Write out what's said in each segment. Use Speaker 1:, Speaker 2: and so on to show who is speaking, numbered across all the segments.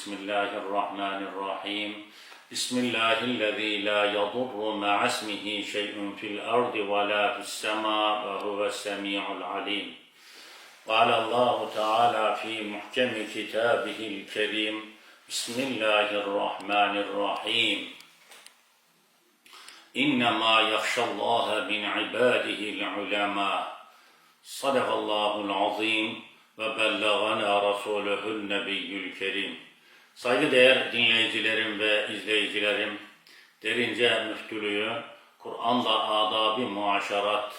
Speaker 1: بسم الله الرحمن الرحيم. بسم الله الذي لا يضر مع اسمه شيء في الأرض ولا في السماء وهو السميع العليم. قال الله تعالى في محكم كتابه الكريم بسم الله الرحمن الرحيم. إنما يخشى الله من عباده العلماء. صدق الله العظيم bellagana rasulühül nebiyyül kerim. Saygıdeğer dinleyicilerim ve izleyicilerim, derince müftülüğü, Kur'an'la adabi muaşeratın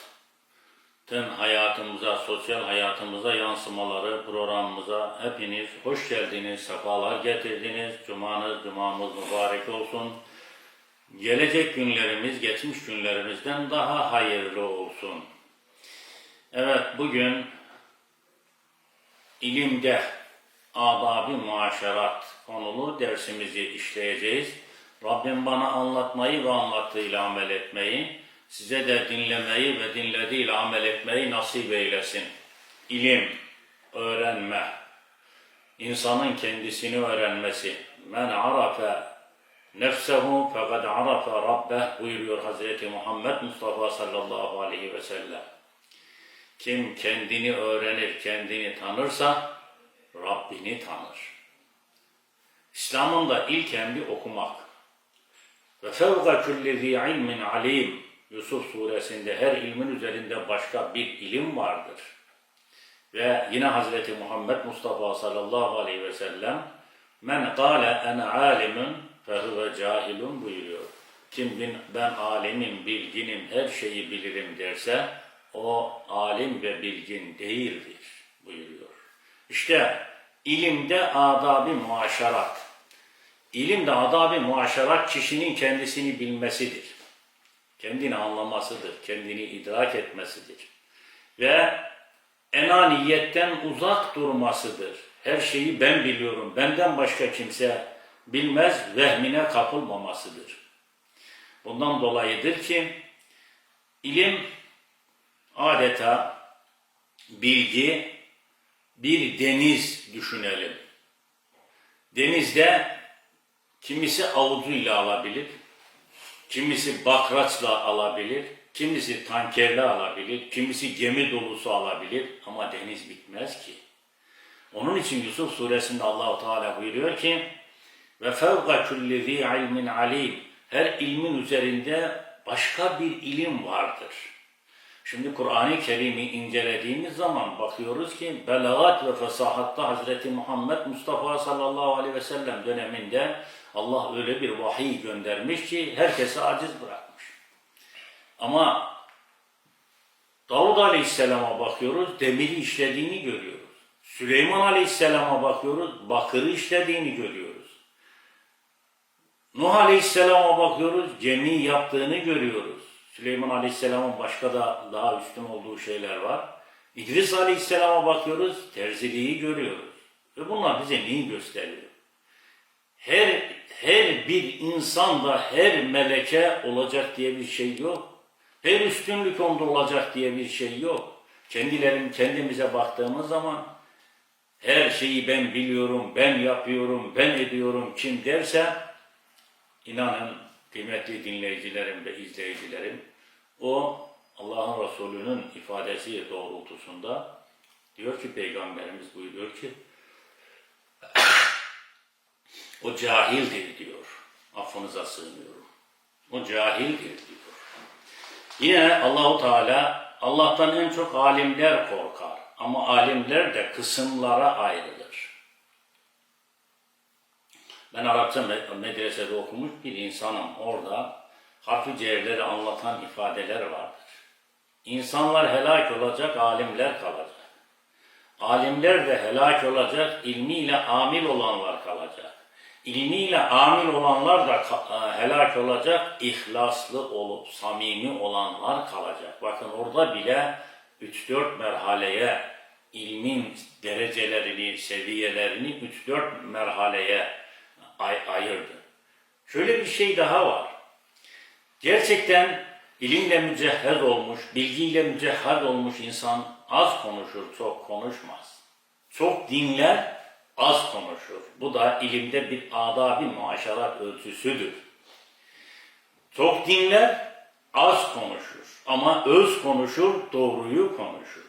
Speaker 1: hayatımıza, sosyal hayatımıza yansımaları programımıza hepiniz hoş geldiniz, sefalar getirdiniz. Cumanız, cumamız mübarek olsun. Gelecek günlerimiz, geçmiş günlerimizden daha hayırlı olsun. Evet, bugün ilimde adabi muaşerat konulu dersimizi işleyeceğiz. Rabbim bana anlatmayı ve anlattığıyla amel etmeyi, size de dinlemeyi ve dinlediğiyle amel etmeyi nasip eylesin. İlim, öğrenme, insanın kendisini öğrenmesi. Men arafe nefsehu fekad arafe rabbeh buyuruyor Hazreti Muhammed Mustafa sallallahu aleyhi ve sellem. Kim kendini öğrenir, kendini tanırsa Rabbini tanır. İslam'ın da ilk emri okumak. Ve fevga külli zi ilmin alim. Yusuf suresinde her ilmin üzerinde başka bir ilim vardır. Ve yine Hazreti Muhammed Mustafa sallallahu aleyhi ve sellem men kâle ene alimun fehuve cahilun buyuruyor. Kim ben alimim, bilginim, her şeyi bilirim derse o alim ve bilgin değildir buyuruyor. İşte ilimde adabi muaşerat. İlimde adabi muaşerat kişinin kendisini bilmesidir. Kendini anlamasıdır, kendini idrak etmesidir. Ve enaniyetten uzak durmasıdır. Her şeyi ben biliyorum, benden başka kimse bilmez, vehmine kapılmamasıdır. Bundan dolayıdır ki ilim adeta bilgi bir deniz düşünelim. Denizde kimisi avucuyla alabilir, kimisi bakraçla alabilir, kimisi tankerle alabilir, kimisi gemi dolusu alabilir ama deniz bitmez ki. Onun için Yusuf suresinde Allahu Teala buyuruyor ki ve fevka kulli zi ilmin alim her ilmin üzerinde başka bir ilim vardır. Şimdi Kur'an-ı Kerim'i incelediğimiz zaman bakıyoruz ki belagat ve fesahatta Hazreti Muhammed Mustafa sallallahu aleyhi ve sellem döneminde Allah öyle bir vahiy göndermiş ki herkesi aciz bırakmış. Ama Davud aleyhisselama bakıyoruz demiri işlediğini görüyoruz. Süleyman aleyhisselama bakıyoruz bakırı işlediğini görüyoruz. Nuh aleyhisselama bakıyoruz gemi yaptığını görüyoruz. Süleyman Aleyhisselam'ın başka da daha üstün olduğu şeyler var. İdris Aleyhisselam'a bakıyoruz, terziliği görüyoruz. Ve bunlar bize neyi gösteriyor? Her, her bir insan da her meleke olacak diye bir şey yok. Her üstünlük ondurulacak diye bir şey yok. Kendilerin kendimize baktığımız zaman her şeyi ben biliyorum, ben yapıyorum, ben ediyorum kim derse inanın kıymetli dinleyicilerim ve izleyicilerim, o Allah'ın Resulü'nün ifadesi doğrultusunda diyor ki Peygamberimiz buyuruyor ki o cahildir diyor. Affınıza sığınıyorum. O cahildir diyor. Yine Allahu Teala Allah'tan en çok alimler korkar. Ama alimler de kısımlara ayrılır. Ben Arapça medresede okumuş bir insanım. Orada harfi cevherleri anlatan ifadeler vardır. İnsanlar helak olacak, alimler kalacak. Alimler de helak olacak, ilmiyle amil olanlar kalacak. İlmiyle amil olanlar da helak olacak, ihlaslı olup samimi olanlar kalacak. Bakın orada bile 3-4 merhaleye ilmin derecelerini, seviyelerini 3-4 merhaleye ay- ayırdı. Şöyle bir şey daha var. Gerçekten ilimle mücehhez olmuş, bilgiyle mücehhez olmuş insan az konuşur, çok konuşmaz. Çok dinler, az konuşur. Bu da ilimde bir muaşerat ölçüsüdür. Çok dinler, az konuşur. Ama öz konuşur, doğruyu konuşur.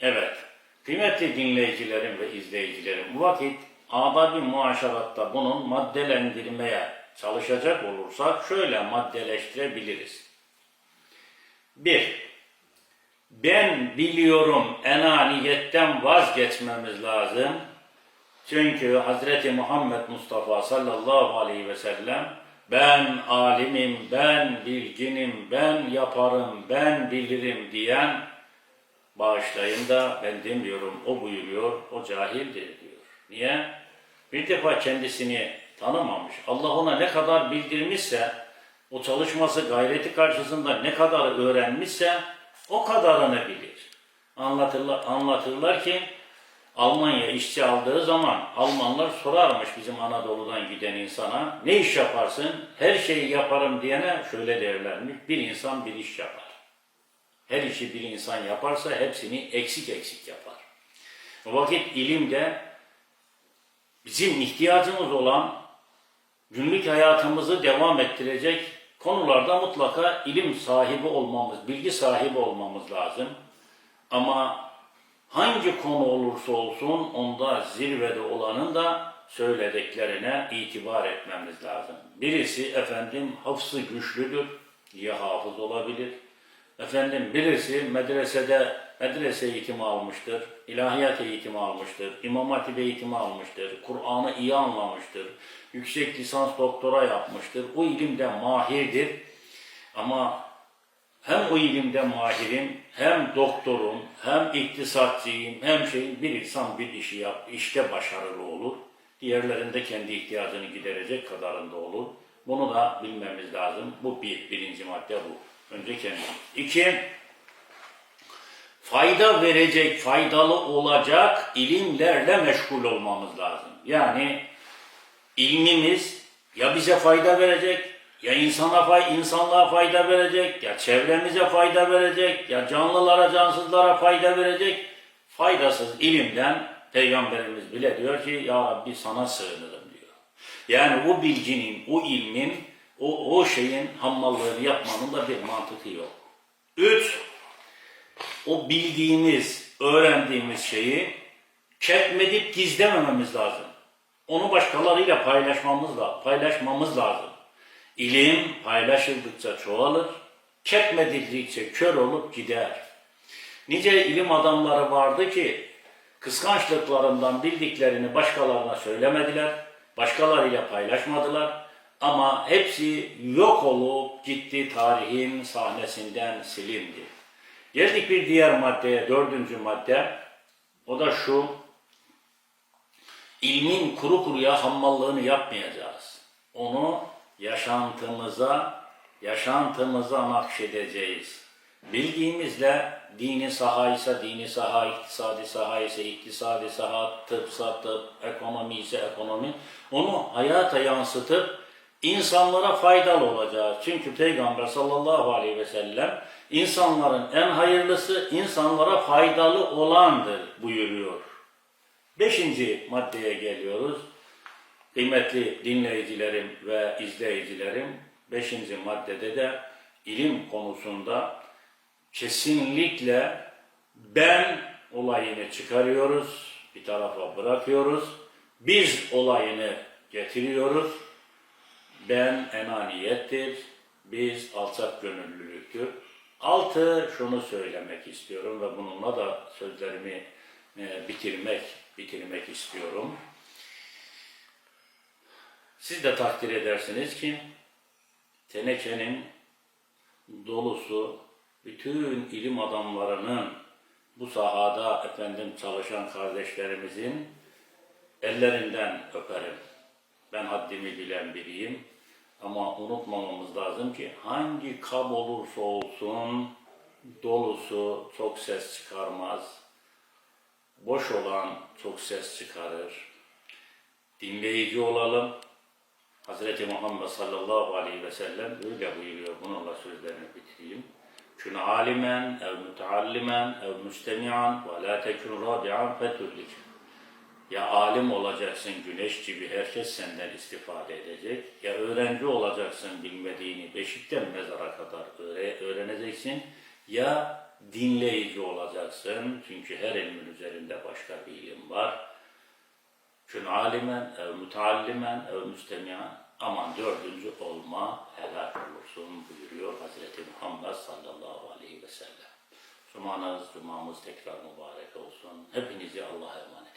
Speaker 1: Evet, kıymetli dinleyicilerim ve izleyicilerim, bu vakit adabi muaşeratta bunun maddelendirmeye çalışacak olursak şöyle maddeleştirebiliriz. Bir, ben biliyorum enaniyetten vazgeçmemiz lazım. Çünkü Hazreti Muhammed Mustafa sallallahu aleyhi ve sellem ben alimim, ben bilginim, ben yaparım, ben bilirim diyen bağışlayın da ben demiyorum, o buyuruyor, o cahildir diyor. Niye? Bir defa kendisini tanımamış. Allah ona ne kadar bildirmişse, o çalışması, gayreti karşısında ne kadar öğrenmişse o kadarını bilir. Anlatırlar, anlatırlar ki Almanya işçi aldığı zaman Almanlar sorarmış bizim Anadolu'dan giden insana ne iş yaparsın? Her şeyi yaparım diyene şöyle derlermiş. Bir insan bir iş yapar. Her işi bir insan yaparsa hepsini eksik eksik yapar. O vakit ilimde bizim ihtiyacımız olan günlük hayatımızı devam ettirecek konularda mutlaka ilim sahibi olmamız, bilgi sahibi olmamız lazım. Ama hangi konu olursa olsun onda zirvede olanın da söylediklerine itibar etmemiz lazım. Birisi efendim hafızı güçlüdür diye hafız olabilir. Efendim birisi medresede medrese eğitimi almıştır, ilahiyat eğitimi almıştır, imam hatip eğitimi almıştır, Kur'an'ı iyi anlamıştır, yüksek lisans doktora yapmıştır. O ilimde mahirdir. Ama hem o ilimde mahirim, hem doktorum, hem iktisatçıyım, hem şey bir insan bir işi yap, işte başarılı olur. Diğerlerinde kendi ihtiyacını giderecek kadarında olur. Bunu da bilmemiz lazım. Bu bir, birinci madde bu. Önce kendi. İki, fayda verecek, faydalı olacak ilimlerle meşgul olmamız lazım. Yani ilmimiz ya bize fayda verecek, ya insana fay insanlığa fayda verecek, ya çevremize fayda verecek, ya canlılara, cansızlara fayda verecek. Faydasız ilimden Peygamberimiz bile diyor ki ya Rabbi sana sığınırım diyor. Yani o bilginin, o ilmin, o, o şeyin hammallığını yapmanın da bir mantığı yok. Üç, o bildiğimiz, öğrendiğimiz şeyi ketmedip gizlemememiz lazım. Onu başkalarıyla paylaşmamız, la- paylaşmamız lazım. İlim paylaşıldıkça çoğalır, ketmedildikçe kör olup gider. Nice ilim adamları vardı ki kıskançlıklarından bildiklerini başkalarına söylemediler, başkalarıyla paylaşmadılar. Ama hepsi yok olup gitti tarihin sahnesinden silindi. Geldik bir diğer maddeye, dördüncü madde. O da şu, ilmin kuru kuruya hammallığını yapmayacağız. Onu yaşantımıza, yaşantımıza nakşedeceğiz. Bildiğimizle dini saha ise dini saha, iktisadi saha ise iktisadi saha, tıpsa tıp, ekonomi ise ekonomi, onu hayata yansıtıp insanlara faydalı olacağız. Çünkü Peygamber sallallahu aleyhi ve sellem insanların en hayırlısı insanlara faydalı olandır buyuruyor. Beşinci maddeye geliyoruz. Kıymetli dinleyicilerim ve izleyicilerim, beşinci maddede de ilim konusunda kesinlikle ben olayını çıkarıyoruz, bir tarafa bırakıyoruz. Biz olayını getiriyoruz. Ben enaniyettir, biz alçak gönüllülüktür. Altı şunu söylemek istiyorum ve bununla da sözlerimi e, bitirmek bitirmek istiyorum. Siz de takdir edersiniz ki tenekenin dolusu bütün ilim adamlarının bu sahada efendim çalışan kardeşlerimizin ellerinden öperim. Ben haddimi bilen biriyim. Ama unutmamamız lazım ki hangi kab olursa olsun dolusu çok ses çıkarmaz. Boş olan çok ses çıkarır. Dinleyici olalım. Hazreti Muhammed sallallahu aleyhi ve sellem öyle buyuruyor. Bununla sözlerini bitireyim. Kün alimen, ev müteallimen, ev müstemi'an ve la tekun rabi'an fetullik. alim olacaksın güneş gibi herkes senden istifade edecek. Ya öğrenci olacaksın bilmediğini beşikten mezara kadar öğre- öğreneceksin. Ya dinleyici olacaksın çünkü her ilmin üzerinde başka bir ilim var. Kün alimen, ev müteallimen, ev müstemiyan. Aman dördüncü olma, helak olursun buyuruyor Hazreti Muhammed sallallahu aleyhi ve sellem. Cumanız, cumamız tekrar mübarek olsun. Hepinizi Allah'a emanet.